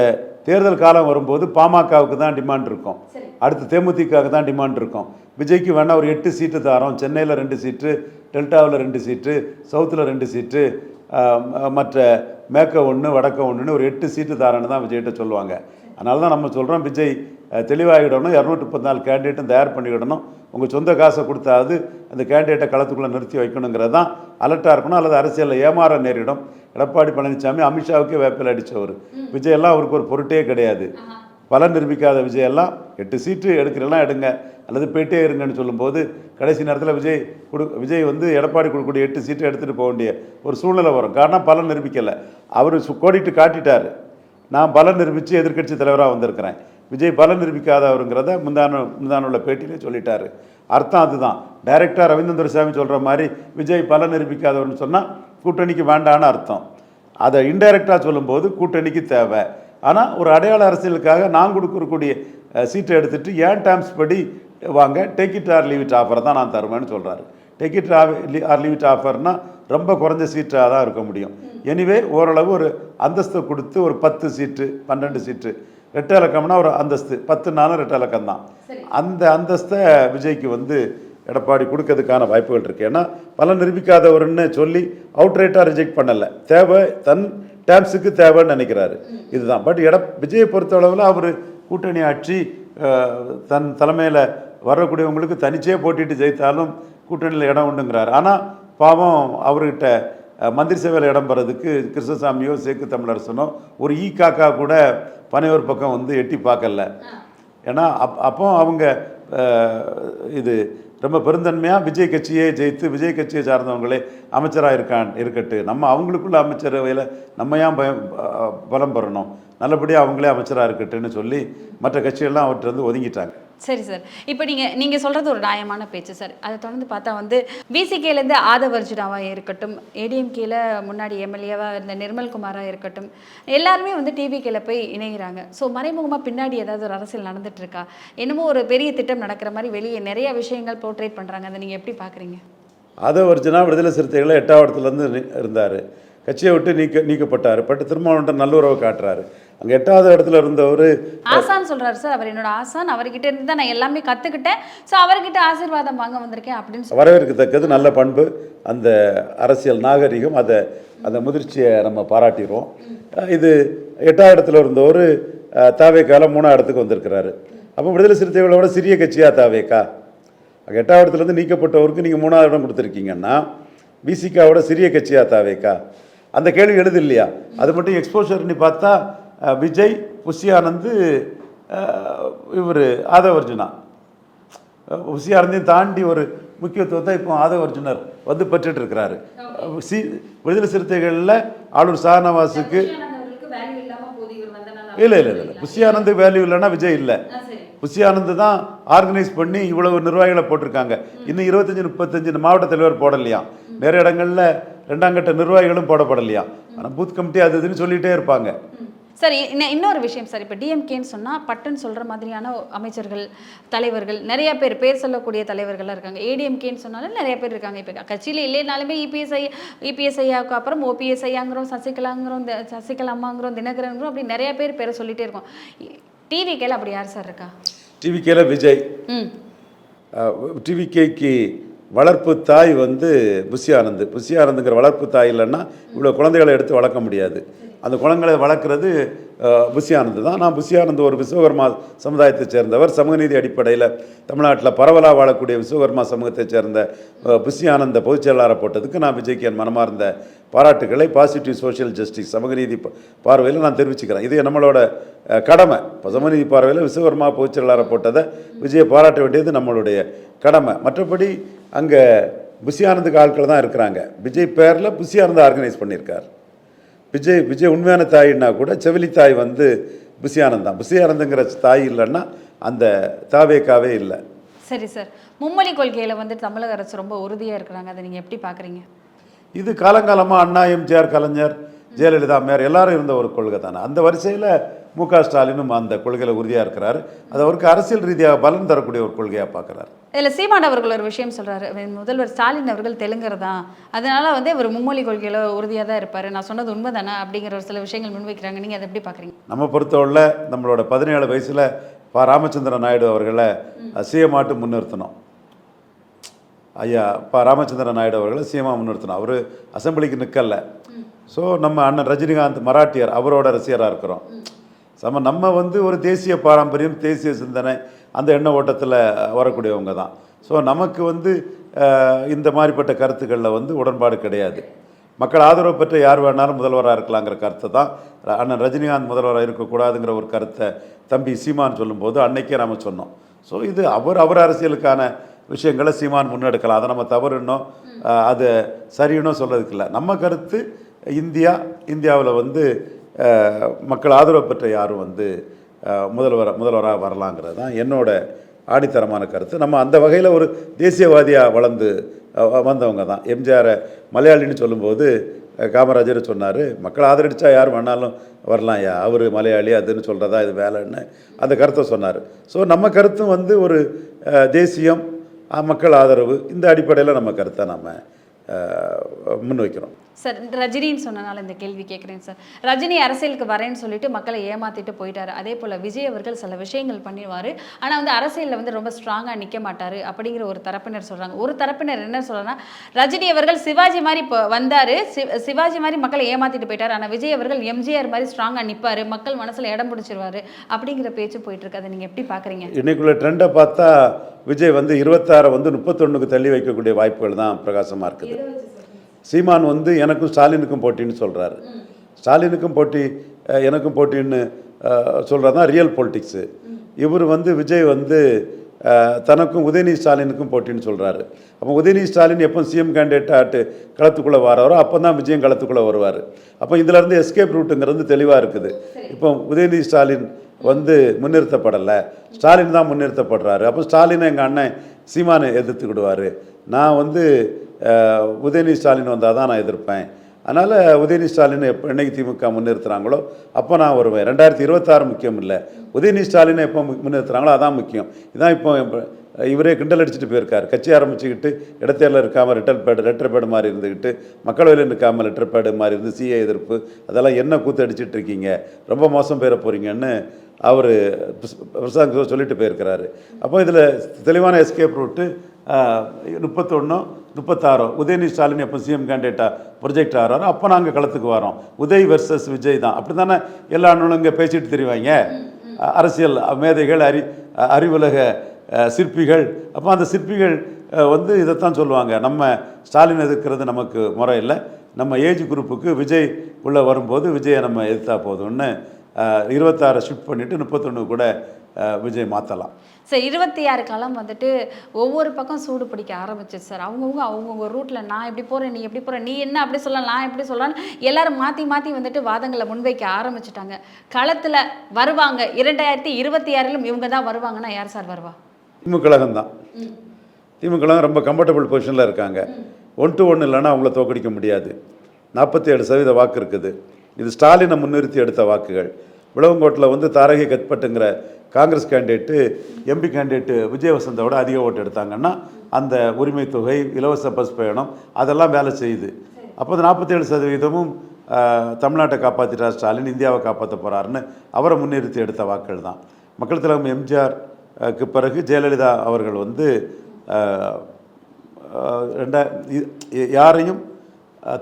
தேர்தல் காலம் வரும்போது பாமகவுக்கு தான் டிமாண்ட் இருக்கும். அடுத்து தேமுதிகவுக்கு தான் டிமாண்ட் இருக்கும். விஜய்க்கு வேணால் ஒரு எட்டு சீட்டு தாரோம். சென்னையில் ரெண்டு சீட்டு டெல்டாவில் ரெண்டு சீட்டு சவுத்தில் ரெண்டு சீட்டு மற்ற மேற்க ஒன்று வடக்க ஒன்றுன்னு ஒரு எட்டு சீட்டு தாரன்னு தான் விஜய்கிட்ட சொல்லுவாங்க. அதனால தான் நம்ம சொல்கிறோம் விஜய் தெளிவாகிடணும் இரநூத்தி முப்பத்தி நாலு கேண்டிடேட்டும் தயார் பண்ணிவிடணும் உங்கள் சொந்த காசை கொடுத்தாவது அந்த கேண்டிடேட்டை களத்துக்குள்ளே நிறுத்தி வைக்கணுங்கிறது தான் அலர்ட்டாக இருக்கணும் அல்லது அரசியலில் ஏமாற நேரிடும். எடப்பாடி பழனிசாமி அமித்ஷாவுக்கே வேப்பில் அடித்தவர் விஜய் எல்லாம் அவருக்கு ஒரு பொருட்டே கிடையாது. பலன் நிரூபிக்காத விஜய் எல்லாம் எட்டு சீட்டு எடுக்கிறெல்லாம் எடுங்க. அல்லது போயிட்டே இருங்கன்னு சொல்லும்போது கடைசி நேரத்தில் விஜய் கொடு விஜய் வந்து எடப்பாடி கொடுக்கக்கூடிய எட்டு சீட்டை எடுத்துகிட்டு போக வேண்டிய ஒரு சூழ்நிலை வரும். காரணம் பலன் நிரூபிக்கலை. அவர் சு- கோடிட்டு காட்டிட்டார். நான் பலன் நிரூபித்து எதிர்க்கட்சி தலைவராக வந்திருக்கிறேன். விஜய் பலன் நிரூபிக்காதவருங்கிறத முந்தான முந்தான உள்ள பேட்டியிலே சொல்லிட்டார். அர்த்தம் அதுதான். டைரக்டாக ரவீந்திர சாமி சொல்கிற மாதிரி விஜய் பலன் நிரூபிக்காதவர்னு சொன்னால் கூட்டணிக்கு வேண்டான்னு அர்த்தம். அதை இன்டைரக்டாக சொல்லும்போது கூட்டணிக்கு தேவை. ஆனால் ஒரு அடையாள அரசியலுக்காக நான் கொடுக்கக்கூடிய சீட்டை எடுத்துகிட்டு ஏன் டேம்ஸ் படி வாங்க take it or leave it offer தான் நான் தருவேன்னு சொல்கிறாரு take it or leave it ஆஃபர்னா ரொம்ப குறைஞ்ச சீட்டாக தான் இருக்க முடியும். எனிவே ஓரளவு ஒரு அந்தஸ்தை கொடுத்து ஒரு பத்து சீட்டு பன்னெண்டு சீட்டு ரெட்டை இலக்கம்னா ஒரு அந்தஸ்து பத்து நாளும் ரெட்டை இலக்கம் தான். அந்த அந்தஸ்தை விஜய்க்கு வந்து எடப்பாடி கொடுக்கறதுக்கான வாய்ப்புகள் இருக்குது ஏன்னா பலன் நிரூபிக்காதவர்னு சொல்லி அவுட்ரைட்டாக ரிஜெக்ட் பண்ணலை. தேவை தன் டேம்ஸுக்கு தேவைன்னு நினைக்கிறாரு. இதுதான். பட் எட விஜயை பொறுத்தளவில் அவர் கூட்டணி ஆட்சி தன் தலைமையில் வரக்கூடியவங்களுக்கு தனிச்சே போட்டிட்டு ஜெயித்தாலும் கூட்டணியில் இடம் உண்டுங்கிறார். ஆனால் பாவம் அவர்கிட்ட மந்திரி சபையில் இடம் பெறதுக்கு கிருஷ்ணசாமியோ சேக்கு தமிழரசனோ ஒரு ஈ காக்கா கூட பனையோர் பக்கம் வந்து எட்டி பார்க்கல. ஏன்னா அப் அப்போ அவங்க இது ரொம்ப பெருந்தன்மையாக விஜய் கட்சியே ஜெயித்து விஜய் கட்சியை சார்ந்தவங்களே அமைச்சராக இருக்கான் இருக்கட்டு. நம்ம அவங்களுக்குள்ள அமைச்சரவையில் நம்ம ஏன் பயம் பலம் பெறணும்? நல்லபடியாக அவங்களே அமைச்சராக இருக்கட்டுன்னு சொல்லி மற்ற கட்சிகள்லாம் அவர்கிட்ட வந்து ஒதுங்கிட்டாங்க. சரி சார். இப்போ நீங்கள் நீங்கள் சொல்கிறது ஒரு நியாயமான பேச்சு சார். அதை தொடர்ந்து பார்த்தா வந்து பிசிகேலேருந்து ஆதவர்ஜுனாவாக இருக்கட்டும் ஏடிஎம்கேல முன்னாடி எம்எல்ஏவாக இருந்த நிர்மல்குமாராக இருக்கட்டும் எல்லாருமே வந்து டிவிகேல போய் இணைகிறாங்க ஸோ மறைமுகமாக பின்னாடி ஏதாவது ஒரு அரசியல் நடந்துட்டுருக்கா? என்னமோ ஒரு பெரிய திட்டம் நடக்கிற மாதிரி வெளியே நிறைய விஷயங்கள் போர்ட்ரேட் பண்ணுறாங்க அதை நீங்கள் எப்படி பார்க்குறீங்க? ஆதவர்ஜுனா விடுதலை சிறுத்தைகளை எட்டாவதுலேருந்து இருந்தார் கட்சியை விட்டு நீக்க நீக்கப்பட்டார். பட்டு திரும்ப அவன்கிட்ட நல்லுறவை காட்டுறாரு. அங்கே எட்டாவது இடத்துல இருந்தவர் ஆசான் சொல்றாரு சார். அவர் என்னோட ஆசான். அவர்கிட்ட இருந்து தான் நான் எல்லாமே கற்றுக்கிட்டேன் ஸோ அவர்கிட்ட ஆசீர்வாதம் வாங்க வந்திருக்கேன் அப்படின்னு வரவேற்கத்தக்கது நல்ல பண்பு. அந்த அரசியல் நாகரிகம் அதை அந்த முதிர்ச்சியை நம்ம பாராட்டிடுவோம். இது எட்டாவது இடத்துல இருந்தவர் தாவேக்கால மூணாவது இடத்துக்கு வந்திருக்கிறாரு. அப்போ விடுதலை சிறுத்தைகளோட சிறிய கட்சியா தாவேக்கா? அங்கே எட்டாவது இடத்துலேருந்து நீக்கப்பட்டவருக்கு நீங்கள் மூணாவது இடம் கொடுத்துருக்கீங்கன்னா பிசிகாவோட சிறிய கட்சியா தாவேக்கா? அந்த கேள்வி எழுது இல்லையா? அது மட்டும் எக்ஸ்போஷர் பண்ணி பார்த்தா விஜய் புஷியானந்து இவர் ஆதவர்ஜுனா. உசியாரந்தையும் தாண்டி ஒரு முக்கியத்துவத்தை இப்போ ஆதவர்ஜுனர் வந்து பெற்றுட்டு இருக்கிறாரு சி விடுதலை சிறுத்தைகளில் ஆளூர் ஷானவாஸுக்கு இல்லை இல்லை இல்லை புஷியானந்து வேல்யூ இல்லைன்னா விஜய் இல்லை. புஷி ஆனந்த் தான் ஆர்கனைஸ் பண்ணி இவ்வளவு நிர்வாகிகளை போட்டிருக்காங்க. இன்னும் இருபத்தஞ்சி முப்பத்தஞ்சு மாவட்ட தலைவர் போடலையாம் நிறைய இடங்கள்ல ரெண்டாம் கட்ட நிர்வாகிகளும் போடப்படலையாம் ஆனால் பூத் கமிட்டி அது இதுன்னு சொல்லிகிட்டே இருப்பாங்க. சரி இன்ன- இன்னொரு விஷயம் சார். இப்போ டிஎம்கேன்னு சொன்னால் பட்டுன்னு சொல்கிற மாதிரியான அமைச்சர்கள் தலைவர்கள் நிறைய பேர் பேர் சொல்லக்கூடிய தலைவர்கள்லாம் இருக்காங்க. ஏடிஎம்கேன்னு சொன்னாலும் நிறைய பேர் இருக்காங்க. இப்போ கட்சியில் இல்லைனாலுமே இபிஎஸ் ஐ இபிஎஸ் ஐயாவுக்கு அப்புறம் ஓபிஎஸ் ஐயாங்கிறோம் சசிகலாங்கிறோம் சசிகலா அம்மாங்கிறோம் தினகரங்கிறோம் அப்படி நிறைய பேர் பேரை சொல்லிட்டே இருக்கோம். டிவிக்கேல அப்படி யார் சார் இருக்கா? டிவிகேல விஜய். ம். டிவிகேக்கு வளர்ப்பு தாய் வந்து புஷி ஆனந்த் புஷி ஆனந்துங்கிற வளர்ப்பு தாய் இல்லைன்னா இவ்வளோ குழந்தைகளை எடுத்து வளர்க்க முடியாது. அந்த குளங்களை வளர்க்குறது புஷியானந்து தான். நான் புஷியானந்து ஒரு விஸ்வகர்மா சமுதாயத்தைச் சேர்ந்தவர். சமூகநீதி அடிப்படையில் தமிழ்நாட்டில் பரவலாக வாழக்கூடிய விஸ்வகர்மா சமூகத்தைச் சேர்ந்த புஷியானந்த புஷி பொதுச் செயலாளரை போட்டதுக்கு நான் விஜய்க்கு என் மனமார்ந்த பாராட்டுகளை பாசிட்டிவ் சோஷியல் ஜஸ்டிஸ் சமூகநீதி பார்வையில் நான் தெரிவிச்சுக்கிறேன். இது நம்மளோட கடமை. இப்போ சமூகநீதி பார்வையில் விஸ்வகர்மா பொதுச் செயலாளரை போட்டதை விஜயை பாராட்ட வேண்டியது நம்மளுடைய கடமை. மற்றபடி அங்கே புஷியானந்துக்கு ஆட்கள் தான் இருக்கிறாங்க. விஜய் பேரில் புஷி ஆர்கனைஸ் பண்ணியிருக்கார். விஜய் விஜய் உண்மையான தாயின்னா கூட செவிலி தாய் வந்து புஷி ஆனந்த் தான் தாய் இல்லைன்னா அந்த தாவேக்காவே இல்லை. சரி சார். மும்மொழி கொள்கையில் வந்து தமிழக அரசு ரொம்ப உறுதியாக இருக்கிறாங்க. அதை நீங்கள் எப்படி பார்க்குறீங்க இது காலங்காலமாக அண்ணா எம்ஜிஆர் கலைஞர் ஜெயலலிதா அம்மையார் எல்லாரும் இருந்த ஒரு கொள்கை தானே. அந்த வரிசையில் மு க ஸ்டாலினும் அந்த கொள்கையில் உறுதியாக இருக்கிறாரு. அது அவருக்கு அரசியல் ரீதியாக பலன் தரக்கூடிய ஒரு கொள்கையாக பார்க்குறாரு. இதில் சீமான் அவர்கள் ஒரு விஷயம் சொல்றாரு. முதல்வர் ஸ்டாலின் அவர்கள் தெலுங்கர் தான். அதனால வந்து இவர் மும்மொழி கொள்கையில் உறுதியாக தான் இருப்பார். நான் சொன்னது உண்மைதானே அப்படிங்கிற ஒரு சில விஷயங்கள் முன்வைக்கிறாங்க. நீங்கள் அதை எப்படி பார்க்குறீங்க? நம்ம பொறுத்தவரையில் நம்மளோட பதினேழு வயசில் பா ராமச்சந்திர நாயுடு அவர்களை சிஎமாட்டு முன்னிறுத்தணும். ஐயா பா ராமச்சந்திர நாயுடு அவர்களை சிஎமாக முன்னிறுத்தணும். அவர் அசெம்பிளிக்கு நிற்கல ஸோ நம்ம அண்ணன் ரஜினிகாந்த் மராட்டியர் அவரோட ரசிகராக இருக்கிறோம். சம நம்ம வந்து ஒரு தேசிய பாரம்பரியம் தேசிய சிந்தனை அந்த எண்ண ஓட்டத்தில் வரக்கூடியவங்க தான். ஸோ நமக்கு வந்து இந்த மாதிரிப்பட்ட கருத்துக்களில் வந்து உடன்பாடு கிடையாது. மக்கள் ஆதரவு பெற்ற யார் வேணாலும் முதல்வராக இருக்கலாங்கிற கருத்தை தான் அண்ணன் ரஜினிகாந்த் முதல்வராக இருக்கக்கூடாதுங்கிற ஒரு கருத்தை தம்பி சீமான் சொல்லும்போது அன்னைக்கே நம்ம சொன்னோம். ஸோ இது அவர் அவர் அரசியலுக்கான விஷயங்களை சீமான் முன்னெடுக்கலாம். அதை நம்ம தவறுன்னோ அது சரின்னு சொல்கிறதுக்கு இல்லை. நம்ம கருத்து இந்தியா இந்தியாவில் வந்து மக்கள் ஆதரவு பெற்ற யாரும் வந்து அஹ், முதல்வர் முதல்வராக வரலாங்கிறது தான் என்னோட ஆணித்தரமான கருத்து. நம்ம அந்த வகையில் ஒரு தேசியவாதியாக வளர்ந்து வந்தவங்க தான். எம்ஜிஆரை மலையாளின்னு சொல்லும்போது காமராஜர் சொன்னார் மக்கள் ஆதரிச்சா யார் வேணாலும் வரலாம் யா? அவர் மலையாளி அதுன்னு சொல்கிறதா இது வேலைன்னு. அந்த கருத்தை சொன்னார். ஸோ நம்ம கருத்தும் வந்து ஒரு தேசியம் மக்கள் ஆதரவு இந்த அடிப்படையில் நம்ம கருத்தை நம்ம முன் முன்வைக்கிறோம். சார் ரஜினின்னு சொன்னனால இந்த கேள்வி கேட்குறேன் சார். ரஜினி அரசியலுக்கு வரேன்னு சொல்லிட்டு மக்களை ஏமாத்திட்டு போயிட்டாரு. அதே போல் விஜய் அவர்கள் சில விஷயங்கள் பண்ணிடுவார் ஆனால் வந்து அரசியலில் வந்து ரொம்ப ஸ்ட்ராங்காக நிற்க மாட்டார் அப்படிங்கிற ஒரு தரப்பினர் சொல்கிறாங்க ஒரு தரப்பினர் என்ன சொல்கிறாங்கன்னா ரஜினி அவர்கள் சிவாஜி மாதிரி இப்போ வந்தார். சிவாஜி மாதிரி மக்களை ஏமாத்திட்டு போயிட்டார். ஆனால் விஜய் அவர்கள் எம்ஜிஆர் மாதிரி ஸ்ட்ராங்காக நிற்பார் மக்கள் மனசில் இடம் பிடிச்சிருவாரு அப்படிங்கிற பேச்சு போயிட்டு இருக்கு அதை நீங்கள் எப்படி பார்க்குறீங்க இன்னைக்குள்ள ட்ரெண்டை பார்த்தா விஜய் வந்து இருபத்தாறை வந்து முப்பத்தொன்னுக்கு தள்ளி வைக்கக்கூடிய வாய்ப்புகள் தான் பிரகாசமாக இருக்குது. சீமான் வந்து எனக்கும் ஸ்டாலினுக்கும் போட்டின்னு சொல்கிறாரு ஸ்டாலினுக்கும் போட்டி எனக்கும் போட்டின்னு சொல்கிறது தான் ரியல் பொலிட்டிக்ஸு இவர் வந்து விஜய் வந்து தனக்கும் உதயநிதி ஸ்டாலினுக்கும் போட்டின்னு சொல்கிறாரு அப்போ உதயநிதி ஸ்டாலின் எப்போ சிஎம் கேண்டிடேட்டாட்டு களத்துக்குள்ளே வராரோ அப்போ தான் விஜயம் களத்துக்குள்ளே வருவார். அப்போ இதுலேருந்து எஸ்கேப் ரூட்டுங்கிறது தெளிவாக இருக்குது. இப்போ உதயநிதி ஸ்டாலின் வந்து முன்னிறுத்தப்படலை. ஸ்டாலின் தான் முன்னிறுத்தப்படுறாரு. அப்போ ஸ்டாலினை எங்கள் அண்ணன் சீமானை எதிர்த்துக்கிடுவார் நான் வந்து அஹ், உதயநிதி ஸ்டாலின் வந்தால் தான் நான் எதிர்ப்பேன். அதனால் உதயநிதி ஸ்டாலின் எப்போ என்னைக்கு திமுக முன்னிறுத்துறாங்களோ அப்போ நான் வருவேன். ரெண்டாயிரத்தி இருபத்தாறு முக்கியம் இல்லை. உதயநிதி ஸ்டாலினை எப்போ மு- அதான் முக்கியம். இதான் இப்போ இவரே கிண்டல் அடிச்சுட்டு போயிருக்கார். கட்சி ஆரம்பிச்சுக்கிட்டு இடத்தேரில் இருக்காமல் ரிட்டர் பேடு லெட்டர் பேடு மாதிரி இருந்துக்கிட்டு மக்களவையில் நிற்காமல் லெட்டர் பேடு மாதிரி இருந்து சிஏ எதிர்ப்பு அதெல்லாம் என்ன கூத்து அடிச்சிட்டு இருக்கீங்க? ரொம்ப மோசம் பேர போகிறீங்கன்னு அவர் பிரசாந்த் கிஷோர் சொல்லிட்டு போயிருக்கிறாரு. அப்போ இதில் தெளிவான எஸ்கேப் ரூட்டு முப்பத்தொன்னோ முப்பத்தாறோ உதயநிதி ஸ்டாலின் எப்போ சிஎம் கேண்டிடேட்டாக ப்ரொஜெக்ட் ஆகிறாரோ அப்போ நாங்கள் களத்துக்கு வரோம். உதய் வெர்சஸ் விஜய் தான். அப்படி தானே எல்லா அண்ணனும் இங்கே பேசிட்டு தெரிவாங்க? அரசியல் மேதைகள் அறி அறிவுலக சிற்பிகள். அப்போ அந்த சிற்பிகள் வந்து இதைத்தான் சொல்லுவாங்க. நம்ம ஸ்டாலின் எதிர்க்கிறது நமக்கு முறை இல்லை நம்ம ஏஜ் குரூப்புக்கு விஜய் உள்ளே வரும்போது விஜயை நம்ம எதிர்த்தா போதும்னு இருபத்தாறு ஷிஃப்ட் பண்ணிவிட்டு முப்பத்தொன்று கூட விஜய் மாற்றலாம் சார் இருபத்தி ஆறு காலம் வந்துட்டு ஒவ்வொரு பக்கம் சூடு பிடிக்க ஆரம்பிச்சிச்சு சார். அவங்கவுங்க அவங்கவுங்க ரூட்டில் நான் எப்படி போகிறேன் நீ எப்படி போகிற நீ என்ன அப்படி சொல்லலாம்? நான் எப்படி சொல்லலாம் எல்லாரும் மாற்றி மாற்றி வந்துட்டு வாதங்களை முன்வைக்க ஆரம்பிச்சிட்டாங்க. களத்தில் வருவாங்க. இரண்டாயிரத்தி இருபத்தி ஆறிலும் இவங்க தான் வருவாங்கன்னா யார் சார் வருவா? திமுக கழகம் தான் திமுக கழகம் ரொம்ப கம்ஃபர்டபுள் பொசிஷனில் இருக்காங்க. ஒன் டு ஒன் இல்லைன்னா அவங்கள தோக்கடிக்க முடியாது. நாற்பத்தி ஏழு சதவீத வாக்கு இருக்குது. இது ஸ்டாலினை முன்னிறுத்தி எடுத்த வாக்குகள். விளவங்கோட்டில் வந்து Tharagai கத்பட்டுங்கிற Congress candidate MP candidate Vijay வசந்தோட அதிக ஓட்டு எடுத்தாங்கன்னா அந்த உரிமை தொகை இலவச பஸ் பயணம் அதெல்லாம் வேலை செய்யுது. அப்போ அந்த நாற்பத்தேழு சதவீதமும் தமிழ்நாட்டை காப்பாற்றிட்டார் ஸ்டாலின் இந்தியாவை காப்பாற்ற போகிறாருன்னு அவரை முன்னிறுத்தி எடுத்த வாக்குகள் தான். மக்கள் தலைவர் எம்ஜிஆர் க்கு பிறகு ஜெயலலிதா அவர்கள் வந்து ஆஹ், ஆஹ், ரெண்டா இ- யாரையும்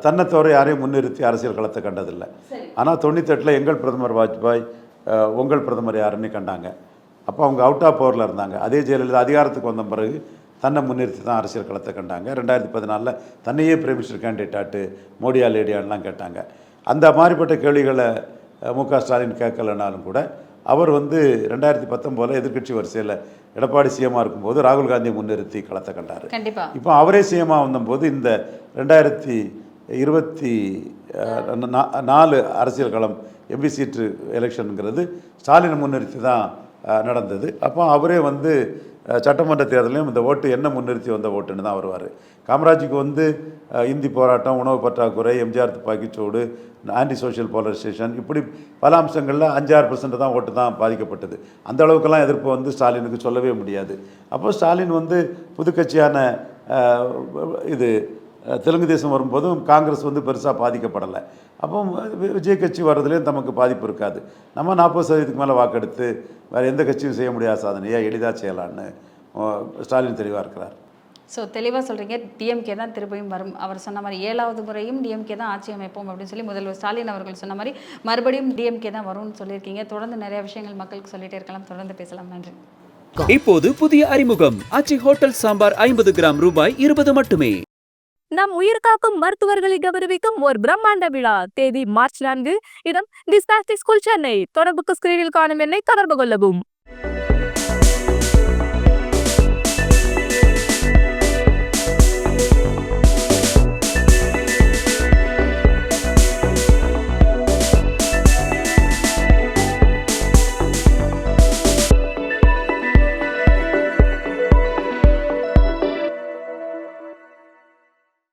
தன்னை தவிர யாரையும் முன்னிறுத்தி அரசியல் களத்தை கண்டதில்லை. ஆனால் தொண்ணூத்தெட்டில் எங்கள் பிரதமர் வாஜ்பாய் உங்கள் பிரதமர் யாருன்னு கண்டாங்க. அப்போ அவங்க அவுட் ஆஃப் பவரில் இருந்தாங்க. அதே ஜெயலலிதா அதிகாரத்துக்கு வந்த பிறகு தன்னை முன்னிறுத்தி தான் அரசியல் களத்தை கண்டாங்க. ரெண்டாயிரத்தி பதினாலில் தன்னையே பிரைம் மினிஸ்டர் கேண்டிடேட் ஆட்டு மோடியா லேடியான்லாம் கேட்டாங்க. அந்த மாதிரிப்பட்ட கேள்விகளை மு க ஸ்டாலின் கேட்கலனாலும் கூட அவர் வந்து ரெண்டாயிரத்தி பத்தொம்போதில் எதிர்க்கட்சி வரிசையில் எடப்பாடி சிஎம்மாக இருக்கும்போது ராகுல் காந்தியை முன்னிறுத்தி களத்தை கண்டார். இப்போ அவரே சிஎம்மாக வந்தபோது இந்த ரெண்டாயிரத்தி இருபத்தி நாலு அரசியல் களம் எம்பி சீட்டு எலெக்ஷனுங்கிறது ஸ்டாலினை முன்னிறுத்தி தான் நடந்தது. அப்போ அவரே வந்து சட்டமன்ற தேர்தலையும் இந்த ஓட்டு என்ன முன்னிறுத்தி வந்த ஓட்டுன்னு தான் வருவார். காமராஜுக்கு வந்து இந்தி போராட்டம் உணவு பற்றாக்குறை எம்ஜிஆர் துப்பாக்கிச்சூடு ஆன்டி சோஷியல் போலரைசேஷன் இப்படி பல அம்சங்களில் அஞ்சாறு பர்சன்ட் தான் ஓட்டு தான் பாதிக்கப்பட்டது. அந்த அளவுக்கெல்லாம் எதிர்ப்பு வந்து ஸ்டாலினுக்கு சொல்லவே முடியாது. அப்போ ஸ்டாலின் வந்து புதுக்கட்சியான இது தெலுங்கு தேசம் வரும்போதும் காங்கிரஸ் வந்து பெருசாக பாதிக்கப்படலை. அப்போ விஜய் கட்சி வர்றதுலேயும் நமக்கு பாதிப்பு இருக்காது. நம்ம நாற்பது சதவீதத்துக்கு மேலே வாக்கெடுத்து வேறு எந்த கட்சியும் செய்ய முடியாத சாதனையை எளிதாக செய்யலான்னு ஸ்டாலின் தெளிவாக இருக்கிறார். ஸோ தெளிவாக சொல்கிறீங்க டிஎம்கே தான் திரும்பியும் வரும். அவர் சொன்ன மாதிரி ஏழாவது முறையும் டிஎம்கே தான் ஆட்சி அமைப்போம் அப்படின்னு சொல்லி முதல்வர் ஸ்டாலின் அவர்கள் சொன்ன மாதிரி மறுபடியும் டிஎம்கே தான் வரும்னு சொல்லியிருக்கீங்க. தொடர்ந்து நிறைய விஷயங்கள் மக்களுக்கு சொல்லிட்டே இருக்கலாம். தொடர்ந்து பேசலாம். நன்றி. இப்போது புதிய அறிமுகம். ஆச்சி ஹோட்டல் சாம்பார் ஐம்பது கிராம் ரூபாய் இருபது மட்டுமே. நம் உயிர்காக்கும் மருத்துவர்களை கௌரவிக்கும் ஒரு பிரம்மாண்ட விழா. தேதி மார்ச் நான்கு. இடம் டிஸ்காஸ்டி ஸ்கூல் சென்னை. தொடர்புக்கு ஸ்கிரீனில் காணும் என்னை தொடர்பு கொள்ளவும்.